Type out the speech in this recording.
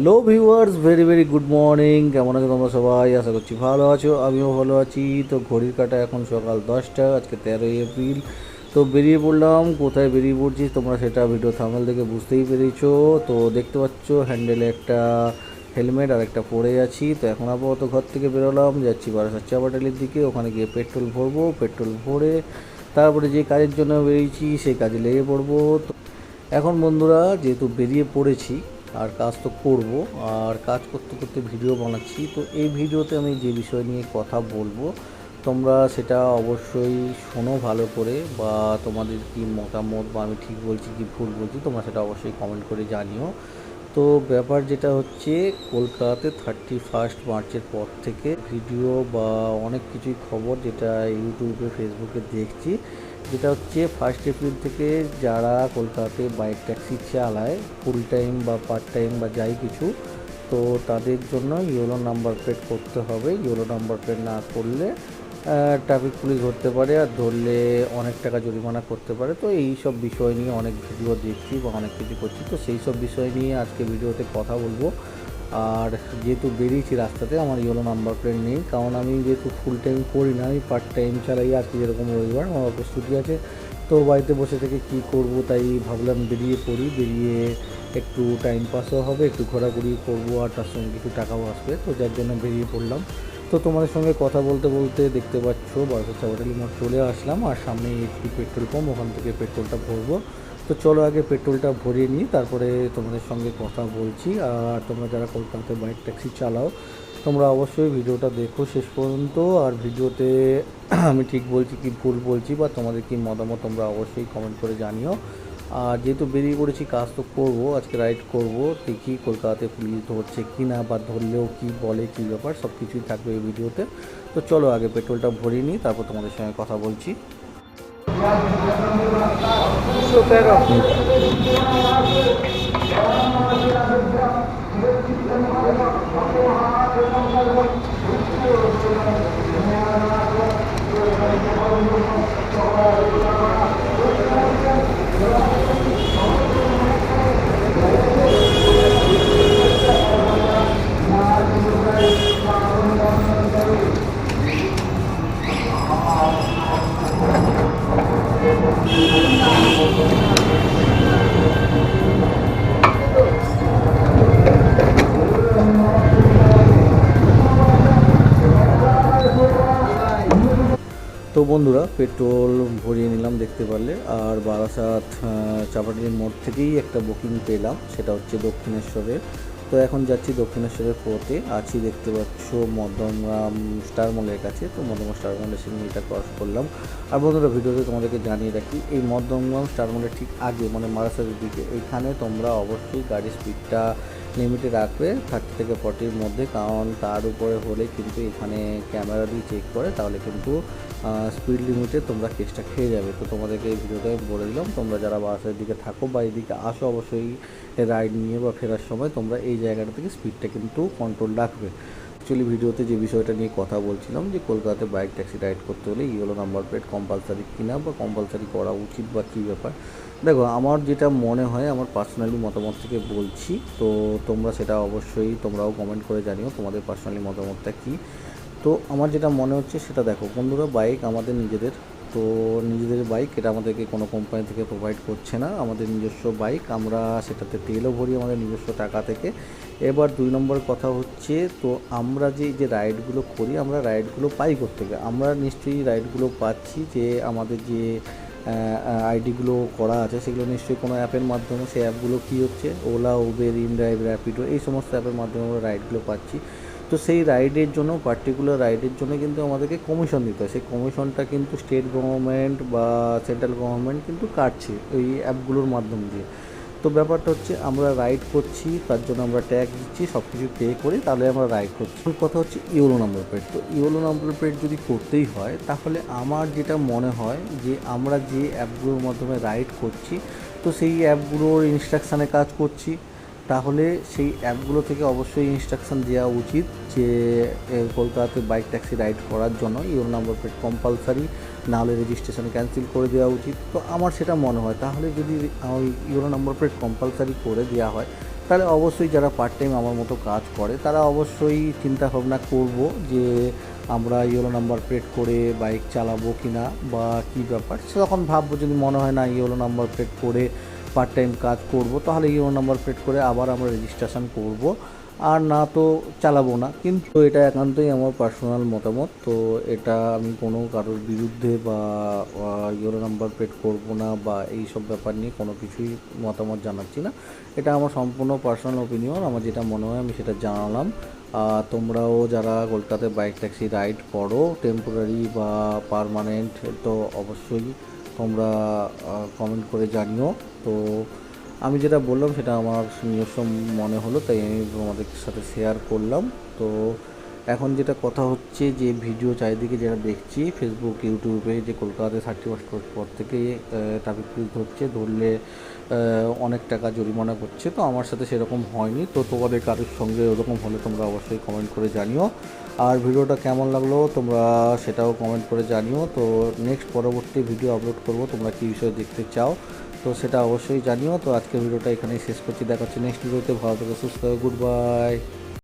Hello viewers very very good morning কেমন আছো তোমরা সবাই? আশা করছি ভালো আছো, আমিও ভালো আছি। তো ঘড়ির কাটা এখন সকাল দশটা, আজকে তেরোই এপ্রিল। তো বেরিয়ে পড়লাম, কোথায় বেরিয়ে পড়ছি তোমরা সেটা ভিডিও থামেল দেখে বুঝতেই পেরেছ। তো দেখতে পাচ্ছ হ্যান্ডেলে একটা হেলমেট আর একটা পরে আছি। তো এখন আপাতত ঘর থেকে বেরোলাম, যাচ্ছি বারাসাত চাপাটালির দিকে। ওখানে গিয়ে পেট্রোল ভরবো পেট্রোল ভরে তারপরে যে কাজের জন্য বেরিয়েছি, সেই কাজে লেগে পড়ব। তো এখন বন্ধুরা, যেহেতু বেরিয়ে পড়েছি আর কাজ তো করব, আর কাজ করতে করতে ভিডিও বানাচ্ছি। তো এই ভিডিওতে আমি যে বিষয় নিয়ে কথা বলব, তোমরা সেটা অবশ্যই শোনো ভালো করে, বা তোমাদের কি মতামত, বা আমি ঠিক বলছি কি ভুল বলছি, তোমরা সেটা অবশ্যই কমেন্ট করে জানিও। তো ব্যাপার যেটা হচ্ছে, কলকাতাতে থার্টি ফার্স্ট মার্চের পর থেকে ভিডিও বা অনেক কিছুই খবর যেটা ইউটিউবে ফেসবুকে দেখছি। যেটা হচ্ছে ফার্স্ট এপ্রিল থেকে যারা কলকাতাতে বাইক ট্যাক্সি চালায় ফুল টাইম বা পার্ট টাইম বা যাই কিছু, তো তাদের জন্য ইয়েলো নাম্বার প্লেট করতে হবে। ইয়েলো নাম্বার প্লেট না করলে ট্রাফিক পুলিশ ধরতে পারে আর ধরলে অনেক টাকা জরিমানা করতে পারে। তো এই সব বিষয় নিয়ে অনেক ভিডিও দেখছি বা অনেক কিছু করছি। তো সেই সব বিষয় নিয়ে আজকে ভিডিওতে কথা বলব। আর যেহেতু বেরিয়েছি রাস্তাতে, আমার ইয়েলো নাম্বার প্লেট নেই। কারণ আমি যেহেতু ফুল টাইম করি না, আমি পার্ট টাইম চালাই আজকে যেরকম রবিবার, আমার ছুটি আছে। তো বাড়িতে বসে থেকে কি করব তাই ভাবলাম বেরিয়ে পড়ি। বেরিয়ে একটু টাইম পাসও হবে, একটু ঘোরাঘুরি করব আর তার সঙ্গে কিছু টাকাও আসবে। তো যার জন্য বেরিয়ে পড়লাম। তো তোমাদের সঙ্গে কথা বলতে বলতে দেখতে পাচ্ছ বারোশো চাবাটালি মোড় চলে আসলাম। আর সামনে একটি পেট্রোল পাম্প ওখান থেকে পেট্রোলটা ভরবো। তো চলো আগে পেট্রোলটা ভরিয়ে নিই, তারপরে তোমাদের সঙ্গে কথা বলছি। আর তোমরা যারা কলকাতায় বাইক ট্যাক্সি চালাও, তোমরা অবশ্যই ভিডিওটা দেখো শেষ পর্যন্ত। আর ভিডিওতে আমি ঠিক বলছি কি ভুল বলছি বা তোমাদের কি মতামত তোমরা অবশ্যই কমেন্ট করে জানিও। আর যেহেতু বেরিয়ে পড়েছি, কাজ তো করব, আজকে রাইড করব, দেখি কলকাতাতে পুলিশ ধরছে কি না বা ধরলেও কি বলে, কি ব্যাপার সব কিছুই থাকবে এই ভিডিওতে। তো চলো আগে পেট্রোলটা ভরিয়ে নিই, তারপর তোমাদের সঙ্গে কথা বলছি। Sotero. Sí. তো বন্ধুরা, পেট্রোল ভরিয়ে নিলাম দেখতে পারলে, আর বারাসাত চাপাটির মোড় থেকেই একটা বুকিং পেলাম, সেটা হচ্ছে দক্ষিণেশ্বরে। তো এখন যাচ্ছি দক্ষিণেশ্বরের পথে, আছি দেখতে পাচ্ছ মদনরাম স্টার মলের কাছে, তো মদনরাম স্টার মলের সিগন্যালটা ক্রস করলাম। আর বন্ধুরা, ভিডিওতে তোমাদেরকে জানিয়ে রাখি, এই মদনরাম স্টার মলের ঠিক আগে মানে মারাসাতের দিকে এইখানে তোমরা অবশ্যই গাড়ির স্পিডটা লিমিটে রাখবে থার্টি থেকে ফর্টির মধ্যে, কারণ তার উপরে হলে কিন্তু এখানে ক্যামেরা দিয়ে চেক করে, তাহলে কিন্তু স্পিড লিমিটে তোমরা কেসটা খেয়ে যাবে। তো তোমাদেরকে এই ভিডিওটা আমি বলে দিলাম, তোমরা যারা বাসের দিকে থাকো বা এদিকে আসো, অবশ্যই রাইড নিয়ে বা ফেরার সময় তোমরা এই জায়গাটা থেকে স্পিডটা কিন্তু কন্ট্রোল রাখবে। অ্যাকচুয়ালি ভিডিওতে যে বিষয়টা নিয়ে কথা বলছিলাম, যে কলকাতাতে বাইক ট্যাক্সি রাইড করতে হলে ইয়েলো নাম্বার প্লেট কম্পালসারি কিনা বা কম্পালসারি করা উচিত বা কী ব্যাপার দেখো, আমার যেটা মনে হয়, আমার পার্সোনালি মতামত থেকে বলছি, তো তোমরা সেটা অবশ্যই তোমরাও কমেন্ট করে জানিও, তোমাদের পার্সোনালি মতামতটা কী? তো আমার যেটা মনে হচ্ছে সেটা দেখো, বন্ধুরা বাইক আমাদের নিজেদের, তো নিজেদের বাইক এটা আমাদেরকে কোনো কোম্পানি থেকে প্রোভাইড করছে না, আমাদের নিজস্ব বাইক আমরা সেটাতে তেলও ভরি আমাদের নিজস্ব টাকা থেকে। এবার দুই নম্বর কথা হচ্ছে, তো আমরা যে যে রাইডগুলো করি, আমরা রাইডগুলো পাই থেকে আমরা নিশ্চয়ই রাইডগুলো পাচ্ছি যে, আমাদের যে আইডিগুলো করা আছে, সেগুলো নিশ্চয়ই কোনো অ্যাপের মাধ্যমে, সেই অ্যাপগুলো কী হচ্ছে? ওলা উবের ইনড্রাইভ র্যাপিডো এই সমস্ত অ্যাপের মাধ্যমে আমরা রাইডগুলো পাচ্ছি। তো সেই রাইডের জন্য পার্টিকুলার রাইডের জন্য কিন্তু আমাদেরকে কমিশন দিতে হয়। সেই কমিশনটা কিন্তু স্টেট গভর্নমেন্ট বা সেন্ট্রাল গভর্নমেন্ট কিন্তু কাটছে ওই অ্যাপগুলোর মাধ্যম দিয়ে। তো ব্যাপারটা হচ্ছে আমরা রাইড করছি, তার জন্য আমরা ট্যাক্স দিচ্ছি সব কিছু পে করি তাহলে আমরা রাইড করছি। কথা হচ্ছে ইওলো নাম্বার প্লেট তো ইওলো নাম্বার প্লেট যদি করতেই হয়, তাহলে আমার যেটা মনে হয় যে আমরা যে অ্যাপগুলোর মাধ্যমে রাইড করছি, তো সেই অ্যাপগুলোর ইনস্ট্রাকশানে কাজ করছি। তাহলে সেই অ্যাপগুলো থেকে অবশ্যই ইনস্ট্রাকশান দেওয়া উচিত যে কলকাতাতে বাইক ট্যাক্সি রাইড করার জন্য। ইওর নাম্বার প্লেট কম্পালসারি না হলে রেজিস্ট্রেশন ক্যান্সেল করে দেওয়া উচিত। তো আমার সেটা মনে হয়। তাহলে যদি ওই ইওর নাম্বার প্লেট কম্পালসারি করে দেওয়া হয়, তাহলে অবশ্যই যারা পার্ট টাইম আমার মতো কাজ করে, তারা অবশ্যই চিন্তা ভাবনা করব যে আমরা ইয়েলো নাম্বার প্লেট করে বাইক চালাবো কি না বা কী ব্যাপার। সে তখন ভাববো যদি মনে হয় না ইয়েলো নাম্বার প্লেট করে পার্ট টাইম কাজ করব, তাহলে ইয়েলো নাম্বার প্লেট করে আবার আমরা রেজিস্ট্রেশন করব। আর না তো চালাবো না। কিন্তু এটা একান্তই আমার পার্সোনাল মতামত। তো এটা আমি কোনো কারোর বিরুদ্ধে বা ইয়েলো নাম্বার প্লেট করব না বা এই সব ব্যাপার নিয়ে কোনো কিছুই মতামত জানাচ্ছি না। এটা আমার সম্পূর্ণ পার্সোনাল ওপিনিয়ন আমার যেটা মনে হয় আমি সেটা জানালাম। তোমরাও যারা কলকাতায় বাইক ট্যাক্সি রাইড করো টেম্পোরারি বা পারমানেন্ট তো অবশ্যই তোমরা কমেন্ট করে জানিও। তো আমি যেটা বললাম, সেটা আমার নিজস্ব মনে হলো, তাই আমি তোমাদের সাথে শেয়ার করলাম। তো এখন যেটা কথা হচ্ছে, যে ভিডিও চারিদিকে যেটা দেখছি ফেসবুক ইউটিউবে যে কলকাতাতে থার্টি ফার্স্ট পর থেকে ট্রাফিক পুলিশ ধরছে, ধরলে অনেক টাকা জরিমানা করছে। তো আমার সাথে সেরকম হয়নি। তো তোমাদের কারোর সঙ্গে ওরকম হলে তোমরা অবশ্যই কমেন্ট করে জানিও। আর ভিডিওটা কেমন লাগল, তোমরা সেটাও কমেন্ট করে জানিও। তো নেক্সট পরবর্তী ভিডিও আপলোড করব, তোমরা কী বিষয়ে দেখতে চাও তো সেটা অবশ্যই জানিও। তো আজকের ভিডিওটা এখানেই শেষ করছি। দেখা হচ্ছে নেক্সট ভিডিওতে ভালো থেকে, সুস্থ গুড বাই